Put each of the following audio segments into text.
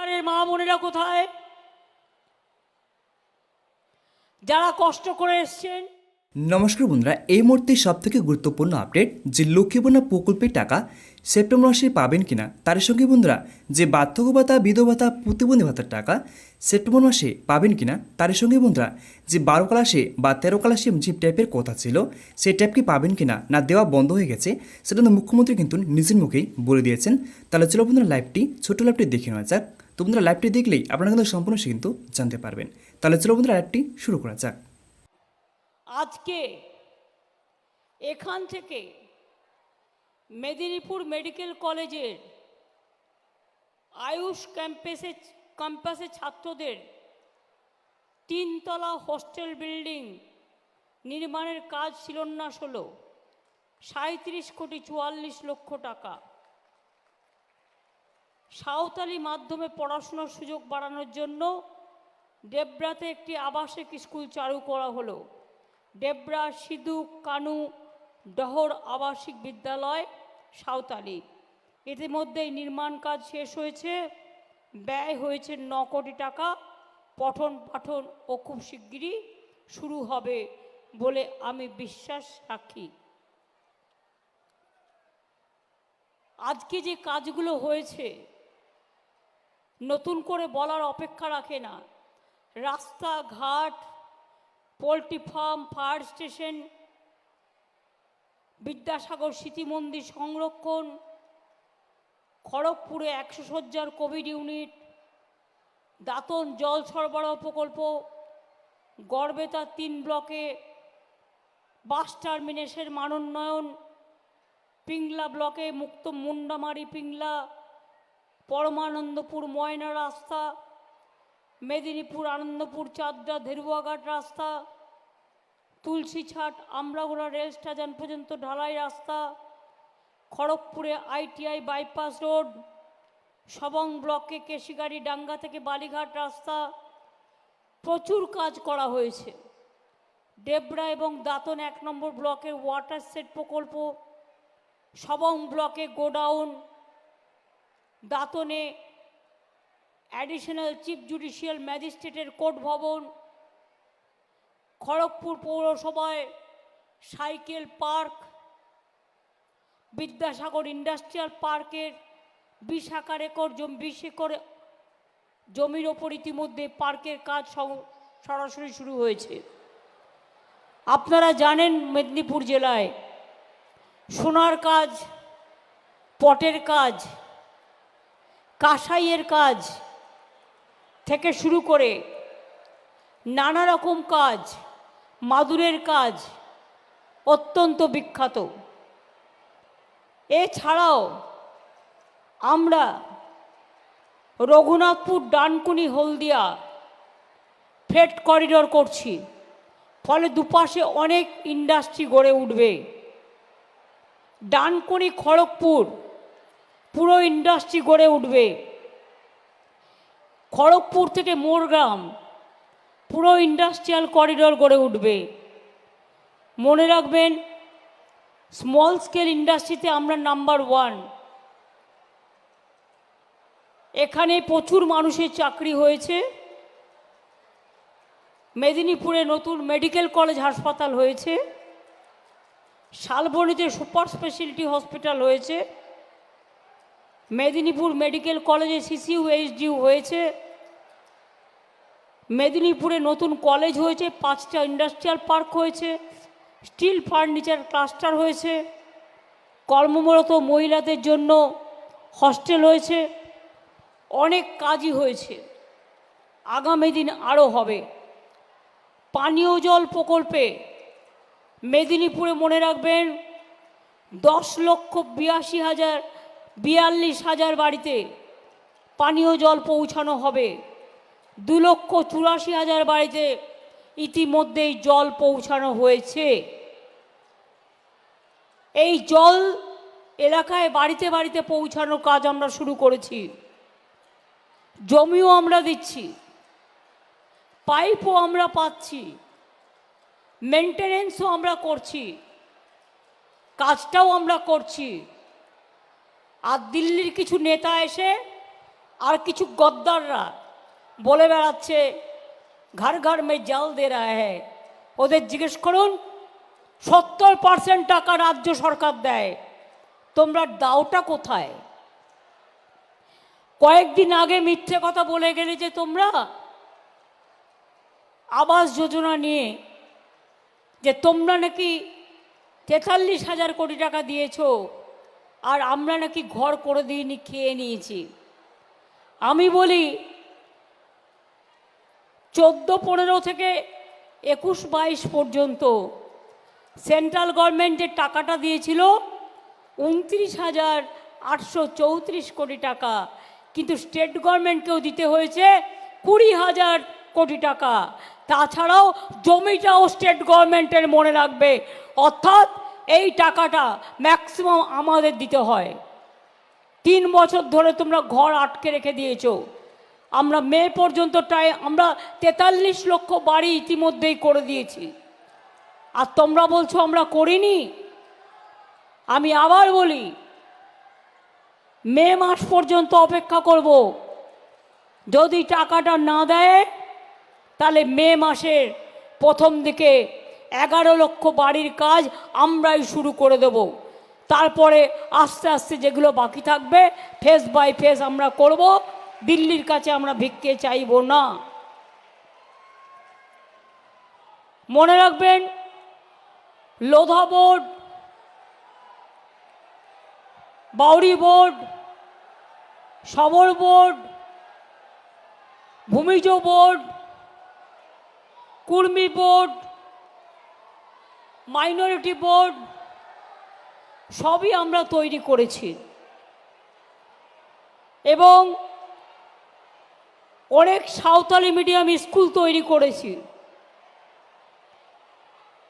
আরে মা বোনেরা কোথায়? যারা কষ্ট করে এসছেন। নমস্কার বন্ধুরা, এই মুহূর্তে সব থেকে গুরুত্বপূর্ণ আপডেট, যে লক্ষ্মীবন্যা প্রকল্পের টাকা সেপ্টেম্বর মাসে পাবেন কিনা, তার সঙ্গে বন্ধুরা, যে বার্ধক্য ভাতা বিধবা ভাতা প্রতিবন্ধী ভাতার টাকা সেপ্টেম্বর মাসে পাবেন কিনা, তার সঙ্গে বন্ধুরা, যে বারো ক্লাসে বা তেরো ক্লাসে যে ট্যাপের কথা ছিল, সেই ট্যাপ কি পাবেন কিনা, না দেওয়া বন্ধ হয়ে গেছে, সেটা মুখ্যমন্ত্রী কিন্তু নিজের মুখেই বলে দিয়েছেন। তাহলে চলো বন্ধুরা, লাইভটি ছোট লাইভটি দেখে নেওয়া যাক। তো বন্ধুরা লাইভটি দেখলেই আপনারা কিন্তু সম্পূর্ণ সে কিন্তু জানতে পারবেন। তাহলে চলো বন্ধুরা লাইভটি শুরু করা যাক। আজকে এখান থেকে মেদিনীপুর মেডিকেল কলেজের আয়ুষ ক্যাম্পাসে ক্যাম্পাসে ছাত্রদের তিনতলা হোস্টেল বিল্ডিং নির্মাণের কাজ শিলান্যাস হলো সাঁত্রিশ কোটি চুয়াল্লিশ লক্ষ টাকা। সাঁওতালি মাধ্যমে পড়াশোনার সুযোগ বাড়ানোর জন্য ডেবরাতে একটি আবাসিক স্কুল চালু করা হলো। ডেবরা, সিধু, কানু, ডহর আবাসিক বিদ্যালয়, সাঁওতালি। ইতিমধ্যেই নির্মাণ কাজ শেষ হয়েছে, ব্যয় হয়েছে ন কোটি টাকা, পঠন পাঠন ও খুব শিগগিরই শুরু হবে বলে আমি বিশ্বাস রাখি। আজকে যে কাজগুলো হয়েছে নতুন করে বলার অপেক্ষা রাখে না। রাস্তাঘাট, poultry farm, fire station, Vidyasagar স্মৃতি মন্দির সংরক্ষণ, খড়গপুরে একশো সজ্জার কোভিড ইউনিট, দাতন জল সরবরাহ প্রকল্প, গড়বেতা তিন ব্লকে বাস টার্মিনেসের মানোন্নয়ন, পিংলা ব্লকে মুক্ত মুন্ডামারি পিংলা পরমানন্দপুর ময়না রাস্তা, মেদিনীপুর আনন্দপুর চাঁদরা ধেরুয়াঘাট রাস্তা, তুলসীছাট আমরাগোড়া রেল স্টেশন পর্যন্ত ঢালাই রাস্তা, খড়গপুরে আইটিআই বাইপাস রোড, সবং ব্লকে কেশিগাড়ি ডাঙ্গা থেকে বালিঘাট রাস্তা, প্রচুর কাজ করা হয়েছে। ডেবরা এবং দাতন এক নম্বর ব্লকের ওয়াটার সেট প্রকল্প, সবং ব্লকে গোডাউন দাতনে অ্যাডিশনাল চিফ জুডিশিয়াল ম্যাজিস্ট্রেটের কোর্ট ভবন, খড়গপুর পৌরসভায় সাইকেল পার্ক, বিদ্যাসাগর ইন্ডাস্ট্রিয়াল পার্কের বিশ আকার একর জমি, বিশ একর জমির ওপর ইতিমধ্যে পার্কের কাজ সরাসরি শুরু হয়েছে। আপনারা জানেন মেদিনীপুর জেলায় সোনার কাজ, পটের কাজ কাঁসাইয়ের কাজ থেকে শুরু করে নানা রকম কাজ, মাদুরের কাজ অত্যন্ত বিখ্যাত। এছাড়াও আমরা রঘুনাথপুর ডানকুনি হলদিয়া ফ্রেট করিডোর করছি। ফলে দুপাশে অনেক ইন্ডাস্ট্রি গড়ে উঠবে। ডানকুনি খড়গপুর পুরো ইন্ডাস্ট্রি গড়ে উঠবে। খড়গপুর থেকে মোরগ্রাম, পুরো ইন্ডাস্ট্রিয়াল করিডোর গড়ে উঠবে। মনে রাখবেন স্মল স্কেল ইন্ডাস্ট্রিতে আমরা নাম্বার ওয়ান এখানে প্রচুর মানুষের চাকরি হয়েছে। মেদিনীপুরে নতুন মেডিকেল কলেজ হাসপাতাল হয়েছে। শালবনীতে সুপার স্পেশালিটি হসপিটাল হয়েছে। মেদিনীপুর মেডিকেল কলেজে সিসিউ এইচডিউ হয়েছে। মেদিনীপুরে নতুন কলেজ হয়েছে, পাঁচটা ইন্ডাস্ট্রিয়াল পার্ক হয়েছে, স্টিল ফার্নিচার ক্লাস্টার হয়েছে কর্মরত মহিলাদের জন্য হস্টেল হয়েছে, অনেক কাজই হয়েছে। আগামী দিন আরও হবে। পানীয় জল প্রকল্পে মেদিনীপুরে মনে রাখবেন, দশ লক্ষ বিরাশি হাজার বিয়াল্লিশ হাজার বাড়িতে পানীয় জল পৌঁছানো হবে। দু লক্ষ চুরাশি হাজার বাড়িতে ইতিমধ্যেই জল পৌঁছানো হয়েছে। এই জল এলাকায় বাড়িতে বাড়িতে পৌঁছানোর কাজ আমরা শুরু করেছি। জমিও আমরা দিচ্ছি। পাইপও আমরা পাচ্ছি। মেনটেনেন্সও আমরা করছি। কাজটাও আমরা করছি। আর দিল্লির কিছু নেতা এসে আর কিছু গদ্দাররা বলে বেড়াচ্ছে ঘর ঘর মে জল দে রা হ্যায়। ওদের জিজ্ঞেস করুন, সত্তর পার্সেন্ট টাকা রাজ্য সরকার দেয়। তোমরা দাওটা কোথায়? কয়েকদিন আগে মিথ্যে কথা বলে গেলে যে তোমরা আবাস যোজনা নিয়ে যে তোমরা নাকি তেতাল্লিশ হাজার কোটি টাকা দিয়েছ আর আমরা নাকি ঘর করে দিইনি, খেয়ে নিয়েছি। আমি বলি, চোদ্দ, পনেরো থেকে একুশ, বাইশ পর্যন্ত সেন্ট্রাল গভর্নমেন্ট যে টাকাটা দিয়েছিল উনত্রিশ হাজার আটশো চৌত্রিশ কোটি টাকা, কিন্তু স্টেট গভর্নমেন্টকেও দিতে হয়েছে কুড়ি হাজার কোটি টাকা। তাছাড়াও জমিটাও স্টেট গভর্নমেন্টের মনে রাখবে। অর্থাৎ এই টাকাটা ম্যাক্সিমাম আমাদের দিতে হয়। তিন বছর ধরে তোমরা ঘর আটকে রেখে দিয়েছ। আমরা মে পর্যন্ত টাই আমরা তেতাল্লিশ লক্ষ বাড়ি ইতিমধ্যেই করে দিয়েছি। আর তোমরা বলছো আমরা করিনি। আমি আবার বলি, মে মাস পর্যন্ত অপেক্ষা করব। যদি টাকাটা না দেয়, তাহলে মে মাসের প্রথম দিকে এগারো লক্ষ বাড়ির কাজ আমরাই শুরু করে দেব। তারপরে আস্তে আস্তে যেগুলো বাকি থাকবে ফেস বাই ফেস আমরা করব। দিল্লির কাছে আমরা ভিক্ষে চাইব না। মনে রাখবেন, Lodha board Bauri board Sabar board, Bhumij board, Kurmi board minority board সবই আমরা তৈরি করেছি। এবং অনেক সাঁওতালি মিডিয়াম স্কুল তৈরি করেছি।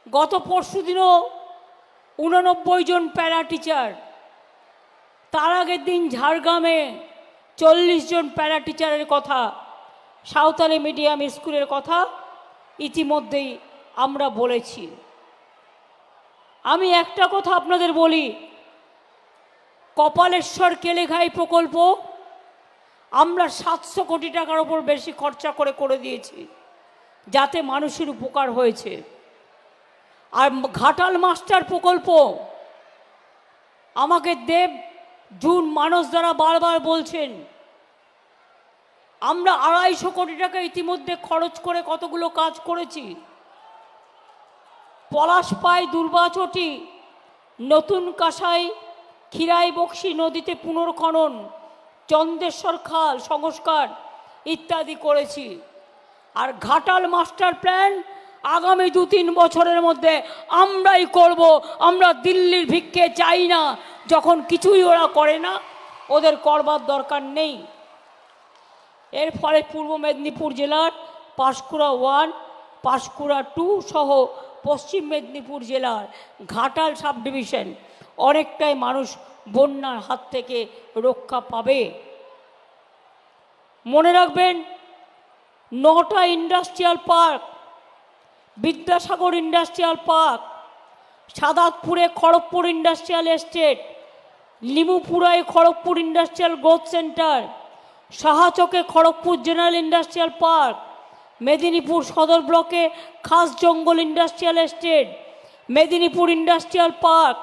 গত পরশু দিনও উননব্বই জন প্যারা টিচার, তার আগের দিন ঝাড়গ্রামে চল্লিশ জন প্যারা টিচারের কথা, সাঁওতালি মিডিয়াম স্কুলের কথা ইতিমধ্যেই আমরা বলেছি। আমি একটা কথা আপনাদের বলি। কপালেশ্বর কেলেঘাই প্রকল্প আমরা সাতশো কোটি টাকার ওপর বেশি খরচা করে করে দিয়েছি, যাতে মানুষের উপকার হয়েছে। আর ঘাটাল মাস্টার প্রকল্প, আমাকে দেব জুন মানুষ দ্বারা বারবার বলছেন, আমরা আড়াইশো কোটি টাকা ইতিমধ্যে খরচ করে কতগুলো কাজ করেছি পলাশপাই দুর্বাচটি। নতুন কাসাই খিরাই বক্সি নদীতে পুনর্খনন, চন্দ্রেশ্বর খাল সংস্কার ইত্যাদি করেছি। আর ঘাটাল মাস্টার প্ল্যান আগামী দু তিন বছরের মধ্যে আমরাই করব, আমরা দিল্লির ভিক্ষে চাই না, যখন কিছুই ওরা করে না, ওদের করবার দরকার নেই। এর ফলে পূর্ব মেদিনীপুর জেলার পাঁশকুড়া ওয়ান, পাঁশকুড়া টু সহ পশ্চিম মেদিনীপুর জেলার ঘাটাল সাব ডিভিশন অনেকটাই মানুষ বন্যার হাত থেকে রক্ষা পাবে। মনে রাখবেন, নটা industrial park, Vidyasagar industrial park, সাদাতপুরে Kharagpur industrial estate, লিমুপুরায় Kharagpur industrial growth centre, সাহাচকে Kharagpur general industrial park Medinipur সদর ব্লকে Khas Jangal industrial estate, Medinipur industrial park,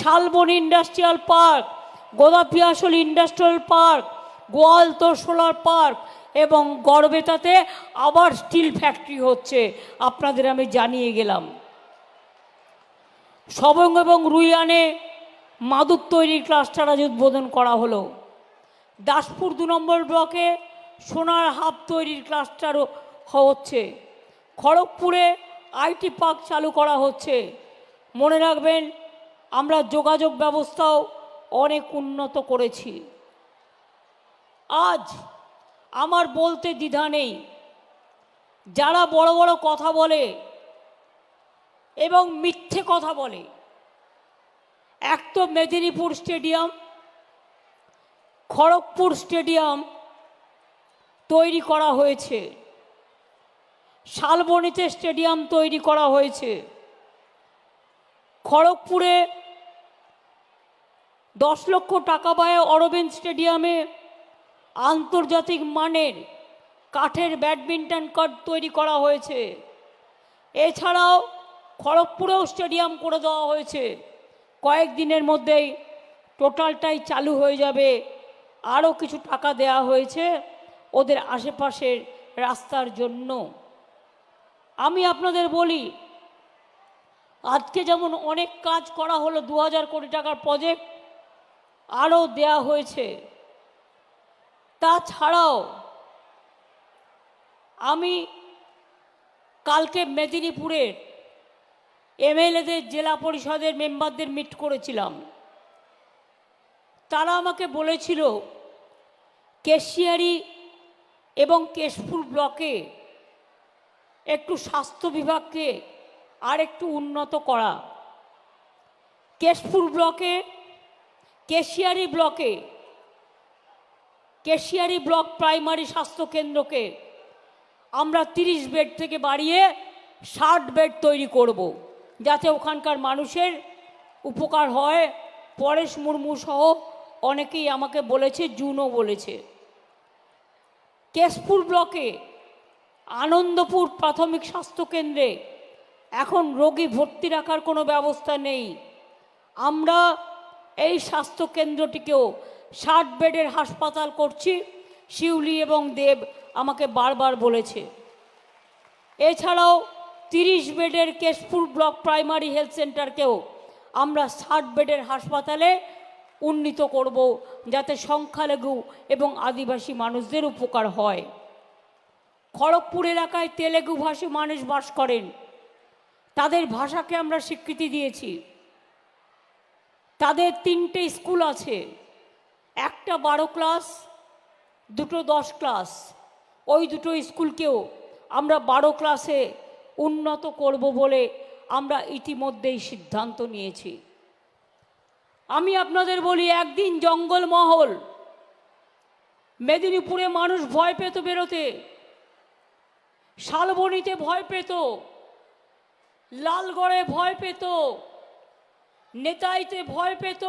Salboni industrial park, Godapiasal industrial park Goaltore solar park এবং গড়বেতাতে আবার steel factory হচ্ছে। আপনাদের আমি জানিয়ে গেলাম। সবং এবং রুইয়ানে মাদুর তৈরির ক্লাস্টার আজ উদ্বোধন করা হলো। দাসপুর দু নম্বর ব্লকে সোনার হাব তৈরির ক্লাস্টারও হচ্ছে। খড়গপুরে আইটি পার্ক চালু করা হচ্ছে। মনে রাখবেন, আমরা যোগাযোগ ব্যবস্থাও অনেক উন্নত করেছি। আজ আমার বলতে দ্বিধা নেই। যারা বড় বড় কথা বলে এবং মিথ্যে কথা বলে, এক তো মেদিনীপুর স্টেডিয়াম, খড়গপুর স্টেডিয়াম তৈরি করা হয়েছে। শালবনীতে স্টেডিয়াম তৈরি করা হয়েছে। খড়গপুরে দশ লক্ষ টাকা ব্যয়ে অরবিন্দ স্টেডিয়ামে আন্তর্জাতিক মানের কাঠের ব্যাডমিন্টন কোর্ট তৈরি করা হয়েছে। এছাড়াও খড়গপুরেও স্টেডিয়াম করে দেওয়া হয়েছে। কয়েকদিনের মধ্যেই টোটালটাই চালু হয়ে যাবে। আরও কিছু টাকা দেওয়া হয়েছে ওদের আশেপাশের রাস্তার জন্য। আমি আপনাদের বলি, আজকে যেমন অনেক কাজ করা হলো দু হাজার কোটি টাকার প্রজেক্ট আরও দেয়া হয়েছে। তাছাড়াও, আমি কালকে মেদিনীপুরের এমএলএদের, জেলা পরিষদের মেম্বারদের মিট করেছিলাম। তারা আমাকে বলেছিল, কেশিয়ারি এবং কেশপুর ব্লকে একটু স্বাস্থ্য বিভাগকে আর একটু উন্নত করা কেশপুর ব্লকে, কেশিয়ারি ব্লকে, কেশিয়ারি ব্লক প্রাইমারি স্বাস্থ্য কেন্দ্রকে আমরা তিরিশ বেড থেকে বাড়িয়ে ষাট বেড তৈরি করব। যাতে ওখানকার মানুষের উপকার হয় পরেশ মুর্মু সহ অনেকেই আমাকে বলেছে, জুনও বলেছে কেশপুর ব্লকে আনন্দপুর প্রাথমিক স্বাস্থ্য কেন্দ্রে এখন রোগী ভর্তি রাখার কোনো ব্যবস্থা নেই। আমরা এই স্বাস্থ্য কেন্দ্রটিকেও ষাট বেডের হাসপাতাল করছি, শিউলি এবং দেব আমাকে বারবার বলেছে। এছাড়াও তিরিশ বেডের কেশপুর ব্লক প্রাইমারি হেলথ সেন্টারকেও আমরা ষাট বেডের হাসপাতালে উন্নীত করব, যাতে সংখ্যালঘু এবং আদিবাসী মানুষদের উপকার হয়। খড়গপুর এলাকায় তেলেগু ভাষী মানুষ বাস করেন। তাদের ভাষাকে আমরা স্বীকৃতি দিয়েছি। তাদের তিনটে স্কুল আছে। একটা বারো ক্লাস, দুটো দশ ক্লাস। ওই দুটো স্কুলকেও আমরা বারো ক্লাসে উন্নত করব বলে আমরা ইতিমধ্যেই সিদ্ধান্ত নিয়েছি। আমি আপনাদের বলি, একদিন জঙ্গলমহল, মেদিনীপুরে মানুষ ভয় পেত বেরোতে। শালবনিতে ভয় পেত লালগড়ে ভয় পেত নেতাইতে ভয় পেত